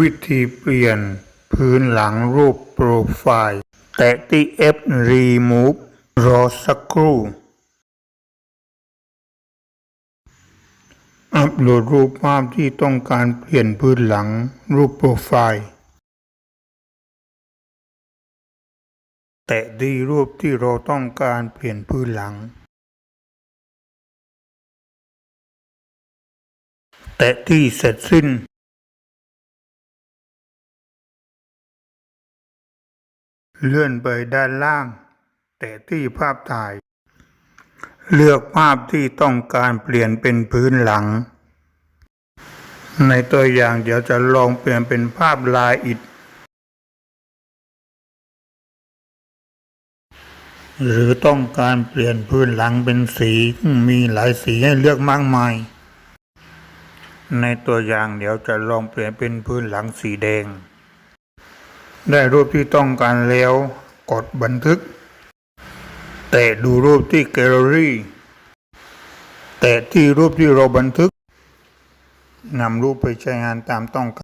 วิธีเปลี่ยนพื้นหลังรูปโปรไฟล์ แตะที่ F Remove รอสักครู่ อัปโหลดรูปภาพที่ต้องการเปลี่ยนพื้นหลังรูปโปรไฟล์ แตะที่รูปที่เราต้องการเปลี่ยนพื้นหลัง แตะที่เสร็จสิ้น เลื่อนไปด้านล่าง แตะที่ภาพถ่าย เลือกภาพที่ต้องการเปลี่ยนเป็นพื้นหลัง ในตัวอย่างเดี๋ยวจะลองเปลี่ยนเป็นภาพลายอิฐหรือต้องการเปลี่ยนพื้นหลังเป็นสีมีหลายสีให้เลือกมากมาย ในตัวอย่างเดี๋ยวจะลองเปลี่ยนเป็นพื้นหลังสีแดง ได้รูปที่ต้องการแล้วกดบันทึก แตะดูรูปที่แกลเลอรี่ แตะที่รูปที่เราบันทึกนำรูปไปใช้งานตามต้องการ